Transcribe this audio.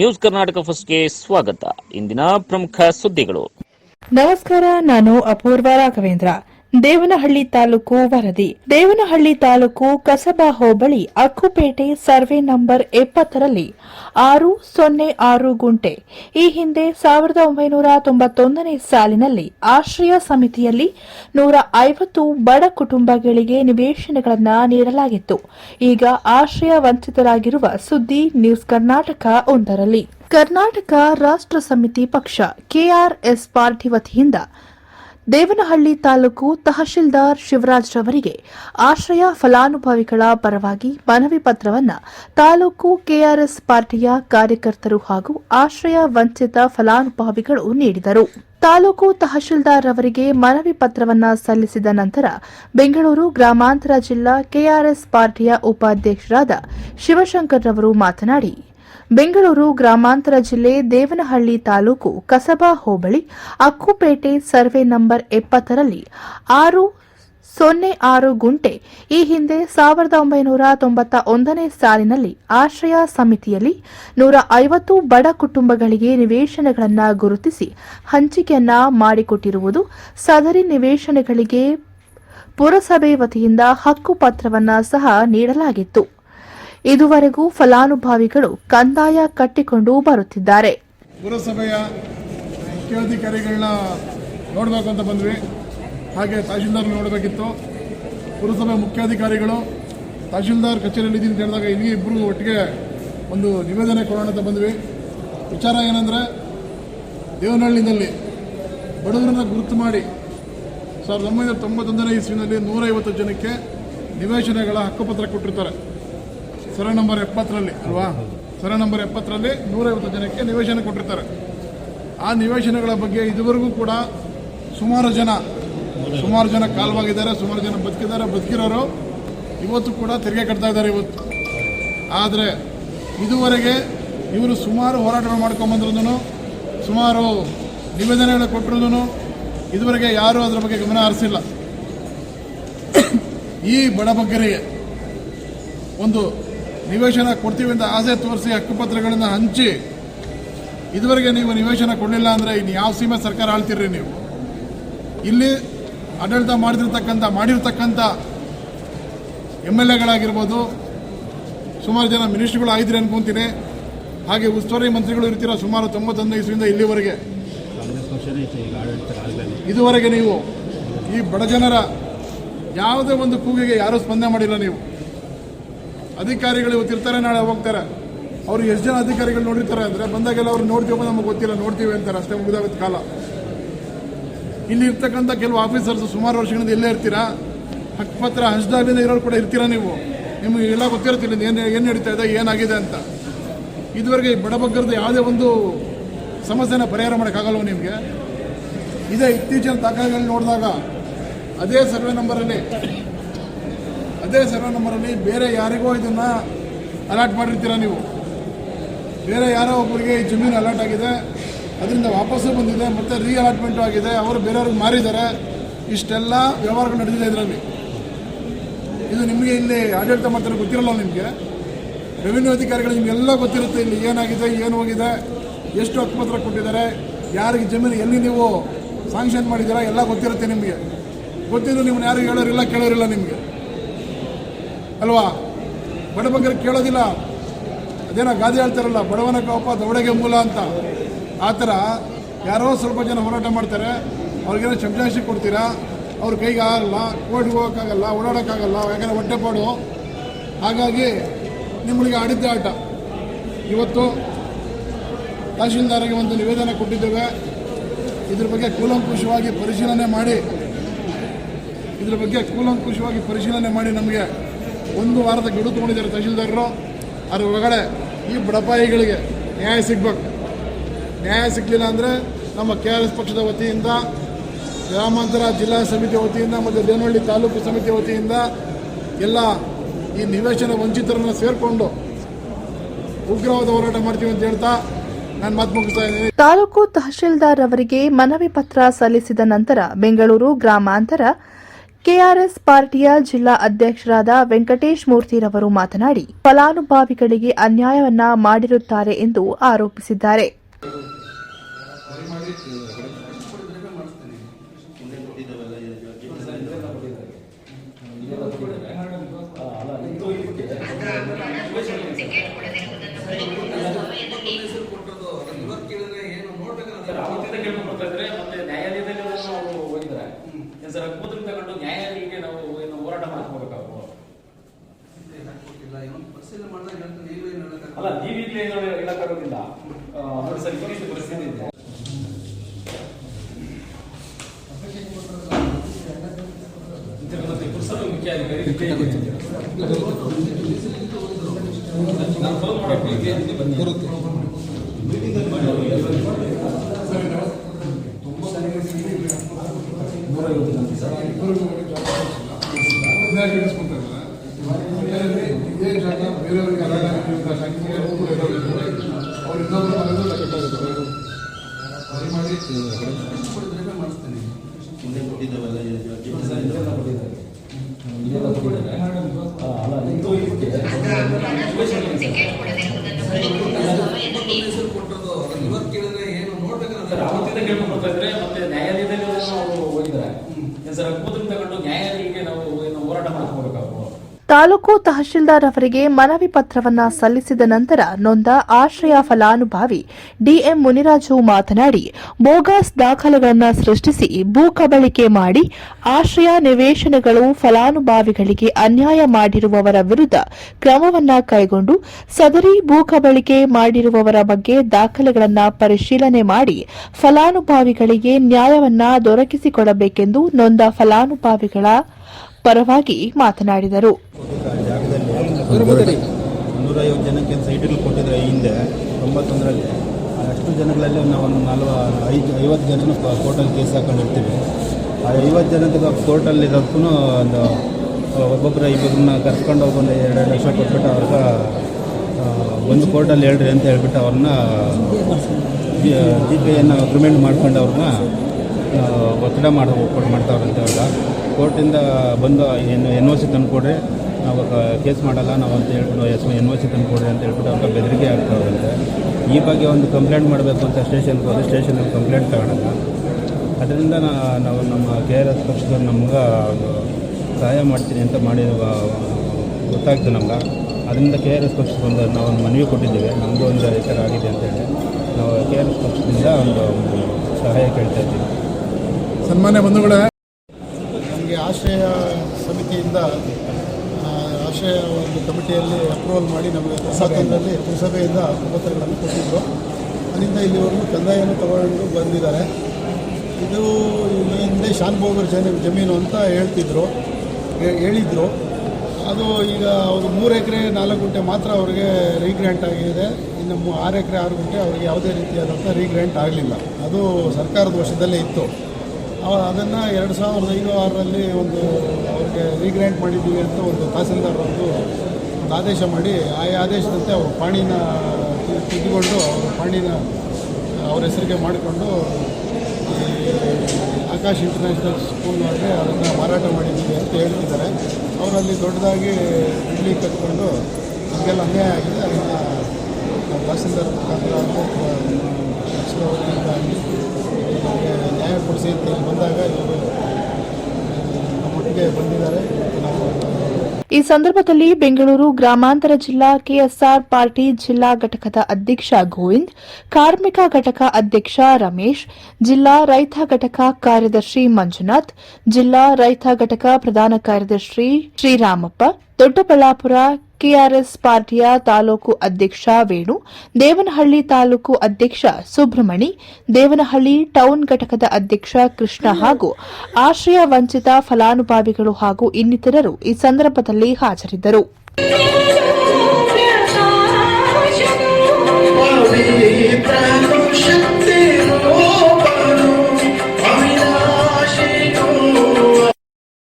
News Karnataka ಫಸ್ಟ್ಗೆ ಸ್ವಾಗತ. ಇಂದಿನ ಪ್ರಮುಖ ಸುದ್ದಿಗಳು. ನಮಸ್ಕಾರ ನಾನು ಅಪೂರ್ವ ರಾಘವೇಂದ್ರ. ದೇವನಹಳ್ಳಿ ತಾಲೂಕು ವರದಿ. ದೇವನಹಳ್ಳಿ ತಾಲೂಕು ಕಸಬಾ ಹೋಬಳಿ, ಅಕ್ಕುಪೇಟೆ ಸರ್ವೆ ನಂಬರ್ ಎಪ್ಪತ್ತರಲ್ಲಿ ಆರು ಸೊನ್ನೆ ಆರು ಗುಂಟೆ. ಈ ಹಿಂದೆ ಸಾವಿರದ ಒಂಬೈನೂರ ತೊಂಬತ್ತೊಂದನೇ ಸಾಲಿನಲ್ಲಿ ಆಶ್ರಯ ಸಮಿತಿಯಲ್ಲಿ ನೂರ ಐವತ್ತು ಬಡ ಕುಟುಂಬಗಳಿಗೆ ನಿವೇಶನಗಳನ್ನು ನೀಡಲಾಗಿತ್ತು. ಈಗ ಆಶ್ರಯ ವಂಚಿತರಾಗಿರುವ ಸುದ್ದಿ ನ್ಯೂಸ್ ಕರ್ನಾಟಕ ಒಂದರಲ್ಲಿ. ಕರ್ನಾಟಕ ರಾಷ್ಟ್ರ ಸಮಿತಿ ಪಕ್ಷ, ಕೆಆರ್ಎಸ್ ಪಾರ್ಟಿ ವತಿಯಿಂದ ದೇವನಹಳ್ಳಿ ತಾಲೂಕು ತಹಶೀಲ್ದಾರ್ ಶಿವರಾಜ್ ರವರಿಗೆ ಆಶ್ರಯ ಫಲಾನುಭವಿಗಳ ಪರವಾಗಿ ಮನವಿ ಪತ್ರವನ್ನು ತಾಲೂಕು ಕೆಆರ್ಎಸ್ ಪಾರ್ಟಿಯ ಕಾರ್ಯಕರ್ತರು ಹಾಗೂ ಆಶ್ರಯ ವಂಚಿತ ಫಲಾನುಭವಿಗಳು ನೀಡಿದರು. ತಾಲೂಕು ತಹಶೀಲ್ದಾರ್ ಅವರಿಗೆ ಮನವಿ ಪತ್ರವನ್ನು ಸಲ್ಲಿಸಿದ ನಂತರ ಬೆಂಗಳೂರು ಗ್ರಾಮಾಂತರ ಜಿಲ್ಲಾ ಕೆಆರ್ಎಸ್ ಪಾರ್ಟಿಯ ಉಪಾಧ್ಯಕ್ಷರಾದ ಶಿವಶಂಕರ್ ಅವರು ಮಾತನಾಡಿ ಬೆಂಗಳೂರು ಗ್ರಾಮಾಂತರ ಜಿಲ್ಲೆ ದೇವನಹಳ್ಳಿ ತಾಲೂಕು ಕಸಬಾ ಹೋಬಳಿ, ಅಕ್ಕುಪೇಟೆ ಸರ್ವೆ ನಂಬರ್ ಎಪ್ಪತ್ತರಲ್ಲಿ ಆರು ಸೊನ್ನೆ ಆರು ಗುಂಟೆ, ಈ ಹಿಂದೆ ಸಾವಿರದ ಒಂಬೈನೂರ ತೊಂಬತ್ತ ಒಂದನೇ ಸಾಲಿನಲ್ಲಿ ಆಶ್ರಯ ಸಮಿತಿಯಲ್ಲಿ ನೂರ ಐವತ್ತು ಬಡ ಕುಟುಂಬಗಳಿಗೆ ನಿವೇಶನಗಳನ್ನು ಗುರುತಿಸಿ ಹಂಚಿಕೆಯನ್ನ ಮಾಡಿಕೊಟ್ಟಿರುವುದು ಸದರಿ ನಿವೇಶನಗಳಿಗೆ ಪುರಸಭೆ ವತಿಯಿಂದ ಹಕ್ಕುಪತ್ರವನ್ನು ಸಹ ನೀಡಲಾಗಿತ್ತು. ಇದುವರೆಗೂ ಫಲಾನುಭವಿಗಳು ಕಂದಾಯ ಕಟ್ಟಿಕೊಂಡು ಬರುತ್ತಿದ್ದಾರೆ. ಪುರಸಭೆಯ ಮುಖ್ಯಾಧಿಕಾರಿಗಳನ್ನ ನೋಡಬೇಕು ಅಂತ ಬಂದ್ವಿ. ಹಾಗೆ ತಹಶೀಲ್ದಾರ್ ನೋಡಬೇಕಿತ್ತು. ಪುರಸಭೆ ಮುಖ್ಯಾಧಿಕಾರಿಗಳು ತಹಶೀಲ್ದಾರ್ ಕಚೇರಿಯಲ್ಲಿ ಇದ್ದೀನಿ ಹೇಳಿದಾಗ ಇಲ್ಲಿ ಇಬ್ಬರು ಒಟ್ಟಿಗೆ ಒಂದು ನಿವೇದನೆ ಕೊಡೋಣ ಅಂತ ಬಂದ್ವಿ. ವಿಚಾರ ಏನಂದರೆ, ದೇವನಹಳ್ಳಿನಲ್ಲಿ ಬಡವರನ್ನ ಗುರುತು ಮಾಡಿ ಸಾವಿರದ ಒಂಬೈನೂರ ತೊಂಬತ್ತೊಂದನೇ ಇಸ್ವಿನಲ್ಲಿ ನೂರೈವತ್ತು ಜನಕ್ಕೆ ನಿವೇಶನಗಳ ಹಕ್ಕುಪತ್ರ ಕೊಟ್ಟಿರ್ತಾರೆ. ಸರ ನಂಬರ್ ಎಪ್ಪತ್ತರಲ್ಲಿ, ಅಲ್ವಾ? ಸರ ನಂಬರ್ ಎಪ್ಪತ್ತರಲ್ಲಿ ನೂರೈವತ್ತು ಜನಕ್ಕೆ ನಿವೇಶನ ಕೊಟ್ಟಿರ್ತಾರೆ. ಆ ನಿವೇಶನಗಳ ಬಗ್ಗೆ ಇದುವರೆಗೂ ಕೂಡ ಸುಮಾರು ಜನ ಸುಮಾರು ಜನ ಕಾಲ್ವಾಗಿದ್ದಾರೆ, ಸುಮಾರು ಜನ ಬದುಕಿದ್ದಾರೆ, ಬದುಕಿರೋರು ಇವತ್ತು ಕೂಡ ತೆರಿಗೆ ಕಟ್ತಾ ಇದ್ದಾರೆ ಇವತ್ತು. ಆದರೆ ಇದುವರೆಗೆ ಇವರು ಸುಮಾರು ಹೋರಾಟಗಳು ಮಾಡ್ಕೊಂಬಂದ್ರೂ ಸುಮಾರು ನಿವೇದನೆಗಳು ಕೊಟ್ಟಿರೋದೂ ಇದುವರೆಗೆ ಯಾರೂ ಅದರ ಬಗ್ಗೆ ಗಮನ ಹರಿಸಿಲ್ಲ. ಈ ಬಡಬಗ್ಗರಿಗೆ ಒಂದು ನಿವೇಶನ ಕೊಡ್ತೀವಿ ಅಂತ ಆಸೆ ತೋರಿಸಿ ಹಕ್ಕುಪತ್ರಗಳನ್ನು ಹಂಚಿ, ಇದುವರೆಗೆ ನೀವು ನಿವೇಶನ ಕೊಡಲಿಲ್ಲ ಅಂದರೆ ಇನ್ನು ಯಾವ ಸೀಮೆ ಸರ್ಕಾರ ಆಳ್ತೀರಿ ನೀವು? ಇಲ್ಲಿ ಆಡಳಿತ ಮಾಡಿರ್ತಕ್ಕಂಥ ಮಾಡಿರ್ತಕ್ಕಂಥ ಎಂ ಎಲ್ ಎಗಳಾಗಿರ್ಬೋದು, ಸುಮಾರು ಜನ ಮಿನಿಸ್ಟ್ರುಗಳು ಆಗಿದ್ರಿ ಅನ್ಕೊಂತೀನಿ. ಹಾಗೆ ಉಸ್ತುವಾರಿ ಮಂತ್ರಿಗಳು ಇರ್ತೀರ ಸುಮಾರು ತೊಂಬತ್ತೊಂದು ಇಸ್ವಿಯಿಂದ ಇಲ್ಲಿವರೆಗೆ? ಇದುವರೆಗೆ ನೀವು ಈ ಬಡ ಜನರ ಯಾವುದೇ ಒಂದು ಕೂಗಿಗೆ ಯಾರೂ ಸ್ಪಂದನೆ ಮಾಡಿಲ್ಲ ನೀವು. ಅಧಿಕಾರಿಗಳು ಇವತ್ತು ಇರ್ತಾರೆ ನಾಳೆ ಹೋಗ್ತಾರೆ. ಅವ್ರು ಎಷ್ಟು ಜನ ಅಧಿಕಾರಿಗಳು ನೋಡಿರ್ತಾರೆ ಅಂದರೆ ಬಂದಾಗೆಲ್ಲ ಅವ್ರು ನೋಡ್ತೀವೋ ನಮಗೆ ಗೊತ್ತಿಲ್ಲ, ನೋಡ್ತೀವಿ ಅಂತಾರೆ. ಅಷ್ಟೇ ಮುಗಿದಾಗ ಕಾಲ. ಇಲ್ಲಿ ಇರ್ತಕ್ಕಂಥ ಕೆಲವು ಆಫೀಸರ್ಸ್ ಸುಮಾರು ವರ್ಷಗಳಿಂದ ಎಲ್ಲೇ ಇರ್ತೀರಾ? ಹಕ್ಕುಪತ್ರ ಹಂಚದಾಗಲಿಂದ ಇರೋರು ಕೂಡ ಇರ್ತೀರಾ ನೀವು? ನಿಮಗೆ ಎಲ್ಲ ಗೊತ್ತಿರುತ್ತಿಲ್ಲ ಏನು ಏನು ನಡೀತಾ ಇದೆ, ಏನಾಗಿದೆ ಅಂತ. ಇದುವರೆಗೆ ಬಡಬಗ್ಗರದ ಯಾವುದೇ ಒಂದು ಸಮಸ್ಯೆನ ಪರಿಹಾರ ಮಾಡೋಕ್ಕಾಗಲ್ವ ನಿಮಗೆ? ಇದೇ ಇತ್ತೀಚಿನ ದಾಖಲೆಗಳು ನೋಡಿದಾಗ ಅದೇ ಸರ್ವೆ ನಂಬರಲ್ಲಿ ಅದೇ ಸರ್ವೆ ನಂಬರಲ್ಲಿ ಬೇರೆ ಯಾರಿಗೋ ಇದನ್ನು ಅಲಾಟ್ ಮಾಡಿರ್ತೀರಾ ನೀವು? ಬೇರೆ ಯಾರೋ ಒಬ್ಬರಿಗೆ ಈ ಜಮೀನು ಅಲಾಟ್ ಆಗಿದೆ, ಅದರಿಂದ ವಾಪಸ್ಸು ಬಂದಿದೆ, ಮತ್ತು ರೀ ಅಲಾಟ್ಮೆಂಟು ಆಗಿದೆ, ಅವರು ಬೇರೆಯವ್ರಿಗೆ ಮಾರಿದ್ದಾರೆ. ಇಷ್ಟೆಲ್ಲ ವ್ಯವಹಾರಗಳು ನಡೆದಿದೆ ಇದರಲ್ಲಿ. ಇದು ನಿಮಗೆ ಇಲ್ಲಿ ಆಡಳಿತ ಮಾಡ್ತಾರೆ ಗೊತ್ತಿರಲ್ಲ ನಿಮಗೆ? ರೆವಿನ್ಯೂ ಅಧಿಕಾರಿಗಳು ನಿಮಗೆಲ್ಲ ಗೊತ್ತಿರುತ್ತೆ ಇಲ್ಲಿ ಏನಾಗಿದೆ, ಏನು ಹೋಗಿದೆ, ಎಷ್ಟು ಹಕ್ಕುಪತ್ರ ಕೊಟ್ಟಿದ್ದಾರೆ, ಯಾರಿಗೆ ಜಮೀನು ಎಲ್ಲಿ ನೀವು ಸಾಂಕ್ಷನ್ ಮಾಡಿದ್ದೀರಾ, ಎಲ್ಲ ಗೊತ್ತಿರುತ್ತೆ ನಿಮಗೆ. ಗೊತ್ತಿದ್ದು ನಿಮ್ಮನ್ನ ಯಾರು ಹೇಳೋರಿಲ್ಲ, ಕೇಳೋರಿಲ್ಲ ನಿಮಗೆ. ಅಲ್ವಾ? ಬಡಬಗ್ಗರು ಕೇಳೋದಿಲ್ಲ. ಅದೇನೋ ಗಾದೆ ಹೇಳ್ತಾರಲ್ಲ, ಬಡವನ ಕೋಪ ದೌಡಗೆ ಮೂಲ ಅಂತ. ಆ ಥರ ಯಾರೋ ಸ್ವಲ್ಪ ಜನ ಹೋರಾಟ ಮಾಡ್ತಾರೆ. ಅವ್ರಿಗೇನೋ ಶಬ್ದಾಂಶ ಕೊಡ್ತೀರಾ? ಅವ್ರ ಕೈಗೆ ಆಗಲ್ಲ, ಕೋರ್ಟ್ಗೆ ಹೋಗೋಕ್ಕಾಗಲ್ಲ, ಓಡಾಡೋಕ್ಕಾಗಲ್ಲ, ಯಾಕಂದರೆ ಹೊಟ್ಟೆಪಾಡು ಹಾಗಾಗಿ ನಿಮ್ಮಳಿಗೆ ಆಡಿದ್ದೆ ಆಟ. ಇವತ್ತು ತಹಶೀಲ್ದಾರಿಗೆ ಒಂದು ನಿವೇದನೆ ಕೊಟ್ಟಿದ್ದೇವೆ. ಇದ್ರ ಬಗ್ಗೆ ಕೂಲಂಕುಷವಾಗಿ ಪರಿಶೀಲನೆ ಮಾಡಿ. ಇದ್ರ ಬಗ್ಗೆ ಕೂಲಂಕುಷವಾಗಿ ಪರಿಶೀಲನೆ ಮಾಡಿ ನಮಗೆ. ಒಂದು ವಾರದ ಗಿಡು ತೊಗೊಂಡಿದ್ದಾರೆ ತಹಶೀಲ್ದಾರರು. ಅದ್ರ ಒಳಗಡೆ ಈ ಬಡಪಾಯಿಗಳಿಗೆ ನ್ಯಾಯ ಸಿಗ್ಬೇಕು. ನ್ಯಾಯ ಸಿಗಲಿಲ್ಲ ಅಂದರೆ ನಮ್ಮ ಕೆ ಆರ್ ಎಸ್ ಪಕ್ಷದ ವತಿಯಿಂದ, ಗ್ರಾಮಾಂತರ ಜಿಲ್ಲಾ ಸಮಿತಿ ವತಿಯಿಂದ ಮತ್ತು ದೇನಹಳ್ಳಿ ತಾಲೂಕು ಸಮಿತಿ ವತಿಯಿಂದ ಎಲ್ಲ ಈ ನಿವೇಶನ ವಂಚಿತರನ್ನು ಸೇರಿಕೊಂಡು ಉಗ್ರವಾದ ಹೋರಾಟ ಮಾಡ್ತೀವಿ ಅಂತ ಹೇಳ್ತಾ ನಾನು ಮಾತು ಮುಗಿಸ್ತಾ ಇದ್ದೀನಿ. ತಾಲೂಕು ತಹಶೀಲ್ದಾರ್ ಅವರಿಗೆ ಮನವಿ ಪತ್ರ ಸಲ್ಲಿಸಿದ ನಂತರ ಬೆಂಗಳೂರು ಗ್ರಾಮಾಂತರ ಕೆಆರ್ಎಸ್ ಪಾರ್ಟಿಯ ಜಿಲ್ಲಾ ಅಧ್ಯಕ್ಷರಾದ ವೆಂಕಟೇಶ್ ಮೂರ್ತಿರವರು ಮಾತನಾಡಿ ಫಲಾನುಭವಿಗಳಿಗೆ ಅನ್ಯಾಯವನ್ನ ಮಾಡಿರುತ್ತಾರೆ ಎಂದು ಆರೋಪಿಸಿದ್ದಾರೆ ಅವತ್ತಿಂದ ಕೇಳ್ಕೊಂಡು ಬರ್ತಾ ಇದ್ರೆ ಮತ್ತೆ ನ್ಯಾಯಾಲಯದಲ್ಲಿ ಅದನ್ನು ಅವರು ಹೋಗಿದ್ದಾರೆ ಏನ್ ಸರ್ ಕೂದಲು ತಗೊಂಡು ನ್ಯಾಯಾಲಯಕ್ಕೆ ನಾವು ಏನು ಹೋರಾಟ ಮಾಡ್ಕೋಬೇಕಾಗ್ಬೋದು ಅಲ್ಲ ನೀವೀಗಲೇ ಏನು ಹೇಳಕ್ಕಾಗೋದಿಲ್ಲ ಆ, ನೋಡಿ ಸರ್ ಈ ರೀತಿ ಪರಿಸ್ಥಿತಿ ಇದೆ ಅಧಿಕಾರಿ ನಾನು ಫೋನ್ ಮಾಡೋಕೆ ಇಲ್ಲಿ ಬನ್ನಿ ಇದಾಗಿ ಇಡಿಸ್ಕೊಂತಾರಲ್ಲ, ಇದೇ ಜಾಗ ಬೇರೆಯವ್ರಿಗೆ ಸರ್ ಅವತ್ತಿಂದ ಕೇಳ್ಕೊಂಡು ಬರ್ತಾ ಇದ್ರೆ ಮತ್ತೆ ನ್ಯಾಯಾಲಯದಲ್ಲಿ ಅದನ್ನು ಅವರು ಹೋಗಿದ್ದಾರೆ ಏನ್ ಸರ್ ಕೂದಲು ತಗೊಂಡು ನ್ಯಾಯಾಲಯಕ್ಕೆ ನಾವು ಏನು ಹೋರಾಟ ಮಾಡ್ಕೋಬೇಕಾಗ್ಬೋದು ತಾಲೂಕು ತಹಶೀಲ್ದಾರ್ ಅವರಿಗೆ ಮನವಿ ಪತ್ರವನ್ನ ಸಲ್ಲಿಸಿದ ನಂತರ ನೊಂದ ಆಶ್ರಯ ಫಲಾನುಭವಿ ಡಿಎಂ ಮುನಿರಾಜು ಮಾತನಾಡಿ, ಬೋಗಸ್ ದಾಖಲೆಗಳನ್ನು ಸೃಷ್ಟಿಸಿ ಭೂ ಕಬಳಿಕೆ ಮಾಡಿ ಆಶ್ರಯ ನಿವೇಶನಗಳು ಫಲಾನುಭವಿಗಳಿಗೆ ಅನ್ಯಾಯ ಮಾಡಿರುವವರ ವಿರುದ್ಧ ಕ್ರಮವನ್ನ ಕೈಗೊಂಡು ಸದರಿ ಭೂ ಕಬಳಿಕೆ ಮಾಡಿರುವವರ ಬಗ್ಗೆ ದಾಖಲೆಗಳನ್ನು ಪರಿಶೀಲನೆ ಮಾಡಿ ಫಲಾನುಭವಿಗಳಿಗೆ ನ್ಯಾಯವನ್ನ ದೊರಕಿಸಿಕೊಡಬೇಕೆಂದು ನೊಂದ ಫಲಾನುಭವಿಗಳ ಪರವಾಗಿ ಮಾತನಾಡಿದರು. ನೂರೈವತ್ತು ಜನಕ್ಕೆ ಹಿಂದೆ ಅಷ್ಟು ಜನಗಳಲ್ಲಿ ನಾವು ಒಂದು ನಲ್ವ ಐದು ಐವತ್ತು ಜನನು ಕೋರ್ಟಲ್ಲಿ ಕೇಸ್ ಹಾಕೊಂಡಿರ್ತೀವಿ ಆ ಐವತ್ತು ಜನದ ಕೋರ್ಟಲ್ಲಿ ಇರೋದಕ್ಕೂ ಒಂದು ಒಬ್ಬೊಬ್ಬರ ಇಬ್ಬರನ್ನ ಕರ್ಕೊಂಡು ಹೋಗೊಂಡು ಎರಡು ಲಕ್ಷ ಕೊಟ್ಬಿಟ್ಟು ಅವ್ರಿಗೆ ಒಂದು ಕೋರ್ಟಲ್ಲಿ ಹೇಳ್ರಿ ಅಂತ ಹೇಳ್ಬಿಟ್ಟು ಅವ್ರನ್ನ ಜಿ ಪಿ ಎನ್ನು ಅಗ್ರಿಮೆಂಟ್ ಮಾಡ್ಕೊಂಡು ಅವ್ರನ್ನ ಒತ್ತಡ ಮಾಡಿ ಮಾಡ್ತಾವ್ರಂತೆ ಅವ್ರಿಗೆ ಕೋರ್ಟಿಂದ ಬಂದು ಎನ್ ಎನ್ ಒ ಸಿ ತಂದುಕೊಡ್ರಿ ನಾವು ಕೇಸ್ ಮಾಡಲ್ಲ, ನಾವು ಅಂತ ಹೇಳ್ಬಿಟ್ಟು ಎಸ್ ಎನ್ ಒ ಸಿ ತಂದುಕೊಡ್ರಿ ಅಂತ ಹೇಳ್ಬಿಟ್ಟು ಅವ್ರಿಗೆ ಬೆದರಿಕೆ ಆಗ್ತಾ ಹೋಗುತ್ತೆ. ಈ ಬಗ್ಗೆ ಒಂದು ಕಂಪ್ಲೇಂಟ್ ಮಾಡಬೇಕು ಅಂತ ಸ್ಟೇಷನ್ಗೆ ಹೋದರೆ ಸ್ಟೇಷನಲ್ಲಿ ಕಂಪ್ಲೇಂಟ್ ತಗೊಳಲ್ಲ. ಅದರಿಂದ ನಾವು ನಮ್ಮ ಕೆ ಆರ್ ಎಸ್ ಪಕ್ಷದವ್ರು ನಮ್ಗೆ ಸಹಾಯ ಮಾಡ್ತೀನಿ ಅಂತ ಮಾಡಿ ಗೊತ್ತಾಗ್ತು ನಮ್ಗೆ. ಅದರಿಂದ ಕೆ ಆರ್ ಎಸ್ ಪಕ್ಷಕ್ಕೆ ಒಂದು ನಾವು ಮನವಿ ಕೊಟ್ಟಿದ್ದೀವಿ. ನಮ್ಮದು ಒಂದು ಈ ಆಗಿದೆ ಅಂತೇಳಿ ನಾವು ಕೆ ಆರ್ ಎಸ್ ಪಕ್ಷದಿಂದ ಒಂದು ಸಹಾಯ ಕೇಳ್ತಾ ಇದ್ದೀವಿ. ಸನ್ಮಾನ್ಯ ಬಂಧುಗಳೇ ನಮಗೆ ಸಮಿತಿಯಿಂದ ಆ, ಆಶ್ರಯ ಒಂದು ಕಮಿಟಿಯಲ್ಲಿ ಅಪ್ರೂವಲ್ ಮಾಡಿ ನಮಗೆ ಸಭೆಯಲ್ಲಿ ಪುರಸಭೆಯಿಂದ ಪತ್ರಗಳನ್ನು ಕೊಟ್ಟಿದ್ದರು ಅಲ್ಲಿಂದ ಇಲ್ಲಿವರೆಗೂ ಕಂದಾಯವನ್ನು ತಗೊಂಡು ಬಂದಿದ್ದಾರೆ. ಇದು ಈ ಹಿಂದೆ ಶಾನ್ಭೋಗರ್ ಜನ ಜಮೀನು ಅಂತ ಹೇಳ್ತಿದ್ರು ಹೇಳಿದ್ರು. ಅದು ಈಗ ಅವರು ಮೂರು ಎಕರೆ ನಾಲ್ಕು ಗುಂಟೆ ಮಾತ್ರ ಅವರಿಗೆ ರೀಗ್ರ್ಯಾಂಟ್ ಆಗಿದೆ. ಇನ್ನು ಆರು ಎಕರೆ ಆರು ಗುಂಟೆ ಅವರಿಗೆ ಯಾವುದೇ ರೀತಿಯಾದಂಥ ರೀಗ್ರ್ಯಾಂಟ್ ಆಗಲಿಲ್ಲ. ಅದು ಸರ್ಕಾರದ ವಶದಲ್ಲೇ ಇತ್ತು. ಅದನ್ನು ಎರಡು ಸಾವಿರದ ಐದು ಆರರಲ್ಲಿ ಒಂದು ಅವ್ರಿಗೆ ರೀಗ್ರ್ಯಾಂಟ್ ಮಾಡಿದ್ದೀವಿ ಅಂತ ಒಂದು ತಹಸೀಲ್ದಾರ್ ಒಂದು ಆದೇಶ ಮಾಡಿ, ಆ ಆದೇಶದಂತೆ ಅವರು ಪಾಣಿನ ತಿದ್ದುಕೊಂಡು ಅವರು ಪಾಣಿನ, ಅವ್ರ ಹೆಸರಿಗೆ ಮಾಡಿಕೊಂಡು ಆಕಾಶ್ ಇಂಟರ್ನ್ಯಾಷನಲ್ ಸ್ಕೂಲ್ನವ್ರಿಗೆ ಅದನ್ನು ಮಾರಾಟ ಮಾಡಿದ್ದೀವಿ ಅಂತ ಹೇಳ್ತಿದ್ದಾರೆ. ಅವರಲ್ಲಿ ದೊಡ್ಡದಾಗಿ ಇಡ್ಲಿ ಕಟ್ಕೊಂಡು, ನಮಗೆಲ್ಲ ಅನ್ಯಾಯ ಆಗಿದೆ, ಅದನ್ನು ತಹಸೀಲ್ದಾರ್ ಮುಖಾಂತರ ನಾವು ಈ ಸಂದರ್ಭದಲ್ಲಿ ಬೆಂಗಳೂರು ಗ್ರಾಮಾಂತರ ಜಿಲ್ಲಾ ಕೆಎಸ್ಆರ್ ಪಾರ್ಟಿ ಜಿಲ್ಲಾ ಘಟಕದ ಅಧ್ಯಕ್ಷ ಗೋವಿಂದ್, ಕಾರ್ಮಿಕ ಘಟಕ ಅಧ್ಯಕ್ಷ ರಮೇಶ್, ಜಿಲ್ಲಾ ರೈತ ಘಟಕ ಕಾರ್ಯದರ್ಶಿ ಮಂಜುನಾಥ್, ಜಿಲ್ಲಾ ರೈತ ಘಟಕ ಪ್ರಧಾನ ಕಾರ್ಯದರ್ಶಿ ಶ್ರೀರಾಮಪ್ಪ ದೊಡ್ಡಬಳ್ಳಾಪುರ ಕೆಆರ್ಎಸ್ ಪಾರ್ಟಿಯ ತಾಲೂಕು ಅಧ್ಯಕ್ಷ ವೇಣು, ದೇವನಹಳ್ಳಿ ತಾಲೂಕು ಅಧ್ಯಕ್ಷ ಸುಬ್ರಹ್ಮಣಿ, ದೇವನಹಳ್ಳಿ ಟೌನ್ ಘಟಕದ ಅಧ್ಯಕ್ಷ ಕೃಷ್ಣ ಹಾಗೂ ಆಶ್ರಯ ವಂಚಿತ ಫಲಾನುಭವಿಗಳು ಹಾಗೂ ಇನ್ನಿತರರು ಈ ಸಂದರ್ಭದಲ್ಲಿ ಹಾಜರಿದ್ದರು.